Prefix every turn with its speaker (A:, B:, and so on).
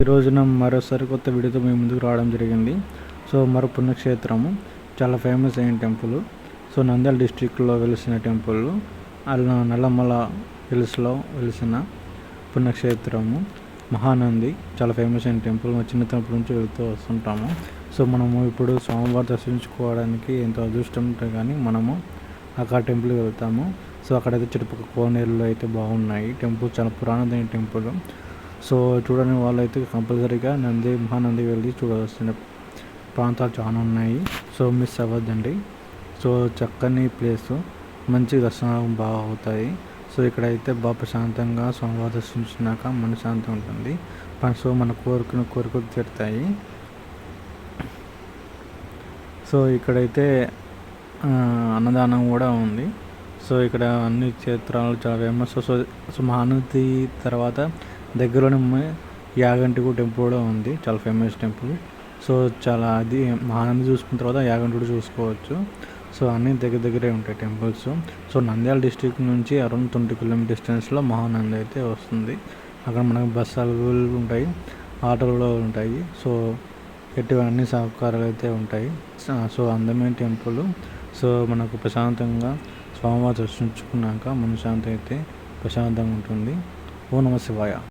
A: ఈ రోజున మరోసారి కొత్త వీడియోతో మేము ముందుకు రావడం జరిగింది. సో మరో పుణ్యక్షేత్రము చాలా ఫేమస్ అయిన టెంపుల్. సో నంద్యాల డిస్టిక్లో వెలిసిన టెంపుల్ అలా నల్లమల హిల్స్లో వెలిసిన పుణ్యక్షేత్రము మహానంది చాలా ఫేమస్ అయిన టెంపుల్. మా చిన్నతనప్పటి నుంచి వెళ్తూ వస్తుంటాము. సో మనము ఇప్పుడు స్వామివారి దర్శించుకోవడానికి ఎంతో అదృష్టం ఉంటే కానీ మనము అక్కడ టెంపుల్కి వెళ్తాము. సో అక్కడైతే చుట్టుపక్కల కోనేరులో అయితే బాగున్నాయి. టెంపుల్ చాలా పురాణమైన టెంపుల్. సో చూడని వాళ్ళైతే కంపల్సరీగా నంది మహానంది వెళ్ళి చూడవలసిన ప్రాంతాలు చాలా ఉన్నాయి. సో మిస్ అవ్వద్దండి. సో చక్కని ప్లేస్. మంచి దర్శనాలు బాగా అవుతాయి. సో ఇక్కడైతే బాగా ప్రశాంతంగా స్వామివారి దర్శించినాక మనశ్శాంతి ఉంటుంది. సో మన కోరికను కోరికలు తీరుతాయి. సో ఇక్కడైతే అన్నదానం కూడా ఉంది. సో ఇక్కడ అన్ని క్షేత్రాలు చాలా ఫేమస్ సో సో మహానది తర్వాత దగ్గరలోనే యాగంటి టెంపుల్ కూడా ఉంది. చాలా ఫేమస్ టెంపుల్. సో చాలా అది మహానంది చూసుకున్న తర్వాత యాగంటి కూడా చూసుకోవచ్చు. సో అన్నీ దగ్గర దగ్గరే ఉంటాయి టెంపుల్స్. సో నంద్యాల డిస్టిక్ నుంచి అరౌండ్ ట్వంటీ కిలోమీటర్ డిస్టెన్స్లో మహానంది అయితే వస్తుంది. అక్కడ మనకు బస్సులు ఉంటాయి. ఆటోలు కూడా ఉంటాయి. సో ఎటువంటి అన్ని సహకారాలు అయితే ఉంటాయి. సో అందమైన టెంపుల్. సో మనకు ప్రశాంతంగా స్వామివారి దర్శించుకున్నాక మనశ్శాంతి అయితే ప్రశాంతంగా ఉంటుంది. ఓ నమ శివాయ.